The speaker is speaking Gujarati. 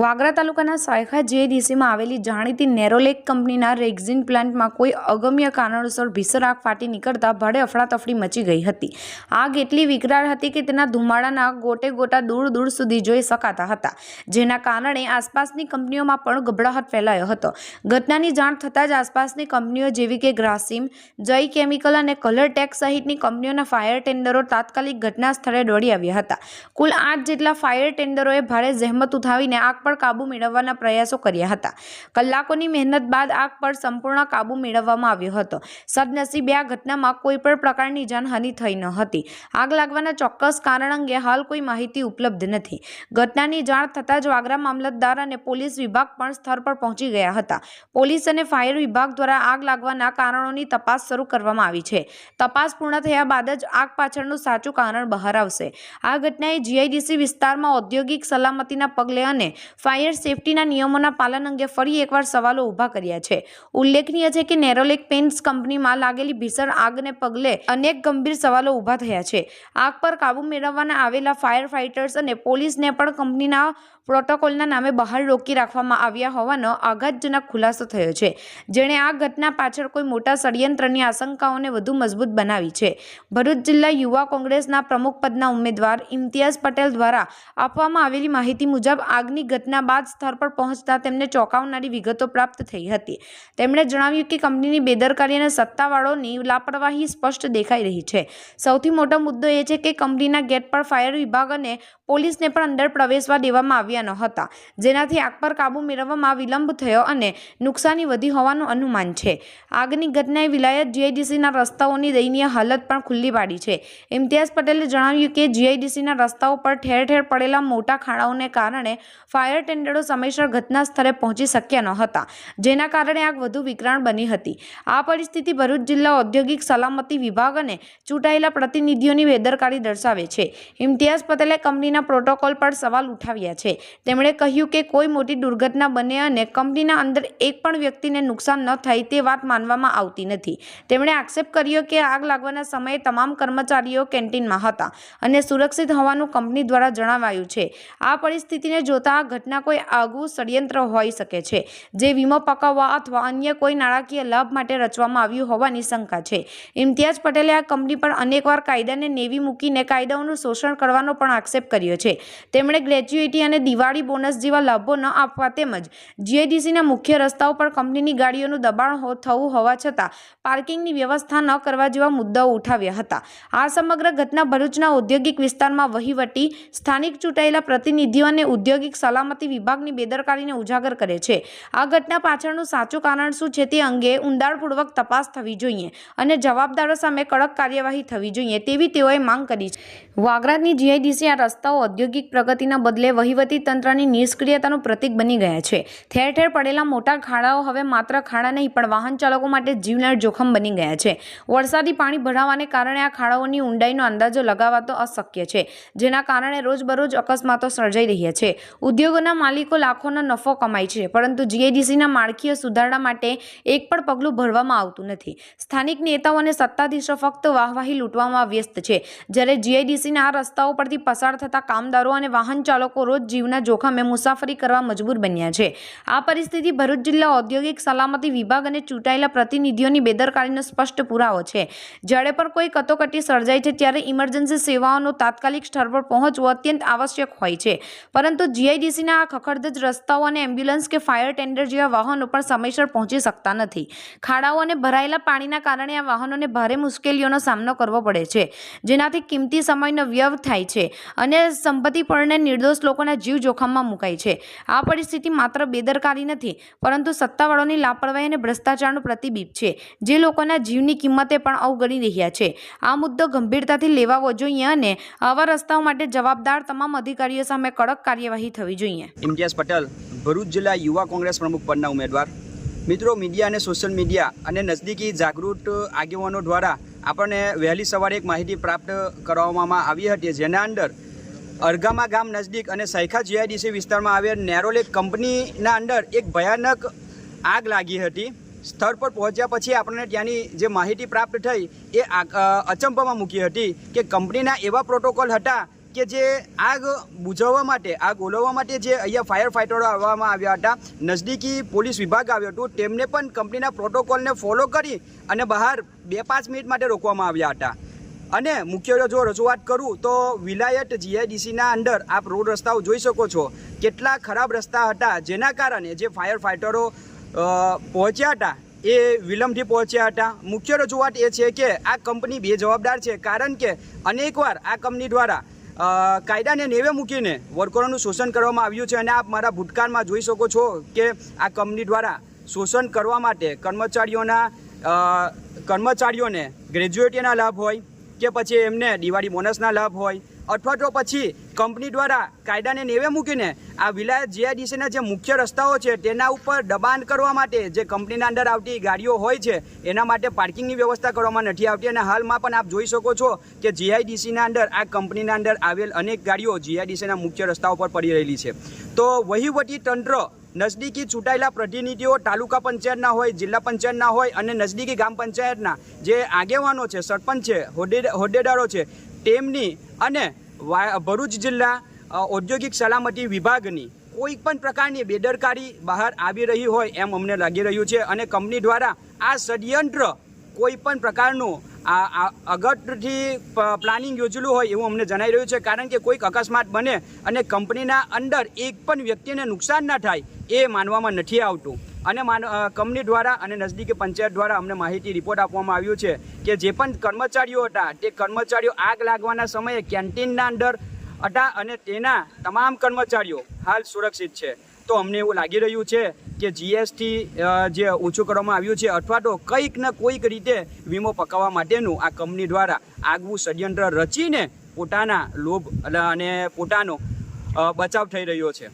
વાગરા તાલુકાના સાયખા જેડીસીમાં આવેલી જાણીતી નેરોલેક કંપનીના રેક્ઝિન પ્લાન્ટમાં કોઈ અગમ્ય કારણોસર ભીષણ આગ ફાટી નીકળતા ભારે અફડાતફડી મચી ગઈ હતી. આગ એટલી વિકરાળ હતી કે તેના ધુમાડાના ગોટે ગોટા દૂર દૂર સુધી જોઈ શકાતા હતા, જેના કારણે આસપાસની કંપનીઓમાં પણ ગભરાહટ ફેલાયો હતો. ઘટનાની જાણ થતાં જ આસપાસની કંપનીઓ જેવી કે ગ્રાસિમ, જય કેમિકલ અને કલરટેક સહિતની કંપનીઓના ફાયર ટેન્ડરો તાત્કાલિક ઘટના સ્થળે દોડી આવ્યા હતા. કુલ આઠ જેટલા ફાયર ટેન્ડરોએ ભારે જહેમત ઉઠાવીને આગ પર કાબૂ મેળવવાના પ્રયાસો કર્યા હતા. કલાકોની મહેનત બાદ આગ પર સંપૂર્ણ કાબુ મેળવવામાં આવ્યો હતો. સદનસીબે આ ઘટનામાં કોઈ પણ પ્રકારની જાનહાનિ થઈ ન હતી. આગ લાગવાના ચોક્કસ કારણ અંગે હાલ કોઈ માહિતી ઉપલબ્ધ નથી. ઘટનાની જાણ થતાં જ વાગરા મામલતદાર અને પોલીસ વિભાગ પણ સ્થળ પર પહોંચી ગયા હતા. પોલીસ અને ફાયર વિભાગ દ્વારા આગ લાગવાના કારણોની તપાસ શરૂ કરવામાં આવી છે. તપાસ પૂર્ણ થયા બાદ જ આગ પાછળનું સાચું કારણ બહાર આવશે. આ ઘટનાએ જીઆઈડીસી વિસ્તારમાં ઔદ્યોગિક સલામતીના પગલે અને ફાયર સેફટીના નિયમોના પાલન અંગે ફરી એકવાર સવાલો ઊભા કર્યા છે. ઉલ્લેખનીય છે કે નેરોલેક પેન્ટ્સ કંપનીમાં લાગેલી ભીષણ આગને પગલે અનેક ગંભીર સવાલો ઊભા થયા છે. આગ પર કાબૂ મેળવવાના આવેલા ફાયર ફાઇટર્સ અને પોલીસને પણ કંપનીના પ્રોટોકોલના નામે બહાર રોકી રાખવામાં આવ્યા હોવાનો આઘાતજનક ખુલાસો થયો છે. જેણે આ ઘટના પાછળ કોઈ મોટા ષડયંત્રની આશંકાઓને વધુ મજબૂત બનાવી છે. ભરૂચ જિલ્લા યુવા કોંગ્રેસના પ્રમુખ પદના ઉમેદવાર ઇમ્તિયાઝ પટેલ દ્વારા આપવામાં આવેલી માહિતી મુજબ આગની ઘટના બાદ સ્થળ પર પહોંચતા તેમને ચોંકાવનારી વિગતો પ્રાપ્ત થઈ હતી. તેમણે જણાવ્યું કે કંપનીની બેદરકારી અને સત્તાવાળોની લાપરવાહી સ્પષ્ટ દેખાઈ રહી છે. સૌથી મોટો મુદ્દો એ છે કે કંપનીના ગેટ પર ફાયર વિભાગ અને પોલીસને પણ અંદર પ્રવેશવા દેવામાં આવ્યા ન હતા જેનાથી આગ પર કાબૂ મેળવવામાં વિલંબ થયો અને નુકસાની વધી હોવાનું અનુમાન છે. આગની ઘટનાએ વિલાયત જીઆઈડીસીના રસ્તાઓની દયનીય હાલત પણ ખુલ્લી પાડી છે. ઇમ્તિયાઝ પટેલે જણાવ્યું કે જીઆઈડીસીના રસ્તાઓ પર ઠેર ઠેર પડેલા મોટા ખાડાઓને કારણે ફાયર ટેન્ડરો સમયસર ઘટના સ્થળે પહોંચી શક્યા ન જેના કારણે આગ વધુ વિકરાણ બની હતી. આ પરિસ્થિતિ ભરૂચ જિલ્લા ઔદ્યોગિક સલામતી વિભાગ અને ચૂંટાયેલા પ્રતિનિધિઓની બેદરકારી દર્શાવે છે. ઇમ્તિયાઝ પટેલે કંપનીના પ્રોટોકોલ પર સવાલ ઉઠાવ્યા છે. તેમણે કહ્યું કે કોઈ મોટી દુર્ઘટના બને અને કંપનીના અંદર એક પણ વ્યક્તિને નુકસાન ન થાય તે વાત માનવામાં આવતી નથી. તેમણે આક્ષેપ કર્યો કે આગ લાગવાના સમયે તમામ કર્મચારીઓ કેન્ટીનમાં હતા અને સુરક્ષિત હોવાનું કંપની દ્વારા જણાવાયું છે. આ પરિસ્થિતિને જોતા ઘટના કોઈ આગવું ષડયંત્ર હોઈ શકે છે, જે વીમો પકાવવા અથવા અન્ય કોઈ નાણાકીય લાભ માટે રચવામાં આવ્યું હોવાની શંકા છે. ઇમ્તિયાઝ પટેલે આ કંપની પર અનેકવાર કાયદાને નેવી મૂકીને કાયદાઓનું શોષણ કરવાનો પણ આક્ષેપ કર્યો છે. તેમણે ગ્રેજ્યુએટી અને દિવાળી બોનસ જેવા લાભો ન આપવા તેમજ જીઆઈડીસીના મુખ્ય રસ્તાઓ પર કંપનીની ગાડીઓનું દબાણ થવું હોવા છતાં પાર્કિંગની વ્યવસ્થા ન કરવા જેવા મુદ્દાઓ ઉઠાવ્યા હતા. આ સમગ્ર ઘટના ભરૂચના ઔદ્યોગિક વિસ્તારમાં વહીવટી, સ્થાનિક ચૂંટાયેલા પ્રતિનિધિઓ અને ઔદ્યોગિક સલામતી વિભાગની બેદરકારીને ઉજાગર કરે છે. આ ઘટના પાછળનું સાચું કારણ શું છે તે અંગે ઊંડાણપૂર્વક તપાસ થવી જોઈએ અને જવાબદારો સામે કડક કાર્યવાહી થવી જોઈએ તેવી તેઓએ માંગ કરી છે. વાગરાની જીઆઈડીસી આ રસ્તાઓ ઔદ્યોગિક પ્રગતિના બદલે વહીવટી તંત્રની નિષ્ક્રિયતાનું પ્રતીક બની ગયા છે. ઠેર ઠેર પડેલા મોટા ખાડાઓ હવે માત્ર ખાડા નહીં, પણ વાહન ચાલકો માટે જીવલેણ જોખમ બની ગયા છે. વરસાદી પાણી ભરાવાને કારણે આ ખાડાઓની ઊંડાઈનો અંદાજો લગાવવા અશક્ય છે, જેના કારણે રોજબરોજ અકસ્માતો સર્જાઈ રહ્યા છે. ઉદ્યોગોના માલિકો લાખોનો નફો કમાય છે, પરંતુ જીઆઈડીસીના માળખીય સુધારણા માટે એક પણ પગલું ભરવામાં આવતું નથી. સ્થાનિક નેતાઓ અને સત્તાધીશો ફક્ત વાહવાહી લૂંટવામાં વ્યસ્ત છે. જ્યારે જીઆઈડીસીના આ રસ્તાઓ પરથી પસાર થતા કામદારો અને વાહન ચાલકો રોજ જીવના જોખમે મુસાફરી કરવા મજબૂર બન્યા છે. આ પરિસ્થિતિ ભરૂચ જિલ્લા ઔદ્યોગિક સલામતી વિભાગ અને ચૂંટાયેલા પ્રતિનિધિઓની બેદરકારીનો સ્પષ્ટ પુરાવો છે. જ્યારે પણ કોઈ કટોકટી સર્જાય છે, ત્યારે ઇમરજન્સી સેવાઓનું તાત્કાલિક સ્થળ પર પહોંચવું અત્યંત આવશ્યક હોય છે. પરંતુ જીઆઈડીસીના આ ખખડધજ રસ્તાઓ અને એમ્બ્યુલન્સ કે ફાયર ટેન્ડર જેવા વાહનો પણ સમયસર પહોંચી શકતા નથી. ખાડાઓ અને ભરાયેલા પાણીના કારણે આ વાહનોને ભારે મુશ્કેલીઓનો સામનો કરવો પડે છે. જેનાથી કિંમતી સમયનો વ્યય થાય છે અને સંપત્તિ પરને નિર્દોષ લોકોના જીવ જોખમમાં મુકાય છે. આ પરિસ્થિતિ માત્ર બેદરકારી નથી, પરંતુ સત્તાવાળોની લાપરવાહી અને ભ્રષ્ટાચારનું પ્રતિબિંબ છે, જે લોકોના જીવની કિંમતે પણ અવગણી રહ્યા છે. આ મુદ્દો ગંભીરતાથી લેવાવો જોઈએ અને આવા રસ્તાઓ માટે જવાબદાર તમામ અધિકારીઓ સામે કડક કાર્યવાહી થવી જોઈએ. ઇમ્તિયાઝ પટેલ, ભરૂચ જિલ્લા યુવા કોંગ્રેસ પ્રમુખ પદના ઉમેદવાર. મિત્રો, મીડિયા અને સોશિયલ મીડિયા અને નજદીકી જાગૃત આગેવાનો દ્વારા આપણને વહેલી સવારે એક માહિતી પ્રાપ્ત કરવામાં આવી હતી, જેના અંદર અરગામા ગામ નજદીક અને સૈખા જીઆઈડીસી વિસ્તારમાં આવેલ નેરોલેક કંપનીના અંદર એક ભયાનક આગ લાગી હતી. સ્થળ પર પહોંચ્યા પછી આપણને ત્યાંની જે માહિતી પ્રાપ્ત થઈ, એ અચંબામાં મૂકી હતી કે કંપનીના એવા પ્રોટોકોલ હતા કે જે આગ બુઝાવવા માટે, આગ ઓલવવા માટે જે અહીંયા ફાયર ફાઇટરો આવવામાં આવ્યા હતા, નજદીકી પોલીસ વિભાગ આવ્યો હતો, તેમને પણ કંપનીના પ્રોટોકોલને ફોલો કરી અને બહાર બે પાંચ મિનિટ માટે રોકવામાં આવ્યા હતા. અને મુખ્ય જો રજૂઆત કરું તો વિલાયત જીઆઈડીસીના અંદર આપ રોડ રસ્તાઓ જોઈ શકો છો, કેટલા ખરાબ રસ્તા હતા, જેના કારણે જે ફાયર ફાઇટરો પહોંચ્યા હતા, એ વિલંબથી પહોંચ્યા હતા. મુખ્ય રજૂઆત એ છે કે આ કંપની બે જવાબદાર છે, કારણ કે અનેકવાર આ કંપની દ્વારા કાયદાને નેવે મૂકીને વર્કરોનું શોષણ કરવામાં આવ્યું છે અને આપ મારા ભૂતકાળમાં જોઈ શકો છો કે આ કંપની દ્વારા શોષણ કરવા માટે કર્મચારીઓના કર્મચારીઓને ગ્રેજ્યુએટીના લાભ હોય કે પછી એમને દિવાળી બોનસના લાભ હોય અથવા તો પછી કંપની દ્વારા કાયદાને નેવે મૂકીને આ વિલાયત જીઆઈડીસીના જે મુખ્ય રસ્તાઓ છે તેના ઉપર દબાણ કરવા માટે જે કંપનીના અંદર આવતી ગાડીઓ હોય છે, એના માટે પાર્કિંગની વ્યવસ્થા કરવામાં નથી આવતી. અને હાલમાં પણ આપ જોઈ શકો છો કે જીઆઈડીસીના અંદર આ કંપનીના અંદર આવેલ અનેક ગાડીઓ જીઆઈડીસીના મુખ્ય રસ્તાઓ પર પડી રહેલી છે. તો વહીવટી તંત્ર નજદીકી ચૂંટાયેલા પ્રતિનિધિઓ તાલુકા પંચાયતના હોય, જિલ્લા પંચાયતના હોય અને નજદીકી ગામ પંચાયતના જે આગેવાનો છે, સરપંચ છે હોદ્દેદારો છે તેમની અને ભરૂચ જિલ્લા ઔદ્યોગિક સલામતી વિભાગની કોઈ પણ પ્રકારની બેદરકારી બહાર આવી રહી હોય એમ અમને લાગી રહ્યું છે અને કંપની દ્વારા આ ષડયંત્ર કોઈ પણ પ્રકારનું આ અગટથી પ્લાનિંગ યોજેલું હોય એવું અમને જણાઈ રહ્યું છે કારણ કે કોઈક અકસ્માત બને અને કંપનીના અંદર એક પણ વ્યક્તિને નુકસાન ના થાય એ માનવામાં નથી આવતું. અને કંપની દ્વારા અને નજદીકી પંચાયત દ્વારા અમને માહિતી, રિપોર્ટ આપવામાં આવ્યું છે કે જે પણ કર્મચારીઓ હતા, તે કર્મચારીઓ આગ લાગવાના સમયે કેન્ટીનના અંદર હતા અને તેના તમામ કર્મચારીઓ હાલ સુરક્ષિત છે. તો અમને એવું લાગી રહ્યું છે કે જીએસટી જે ઓછું કરવામાં આવ્યું છે અથવા તો કંઈક ને કોઈક રીતે વીમો પકાવવા માટેનું આ કંપની દ્વારા આગવું ષડયંત્ર રચીને પોતાના લોભ અને પોતાનો બચાવ થઈ રહ્યો છે.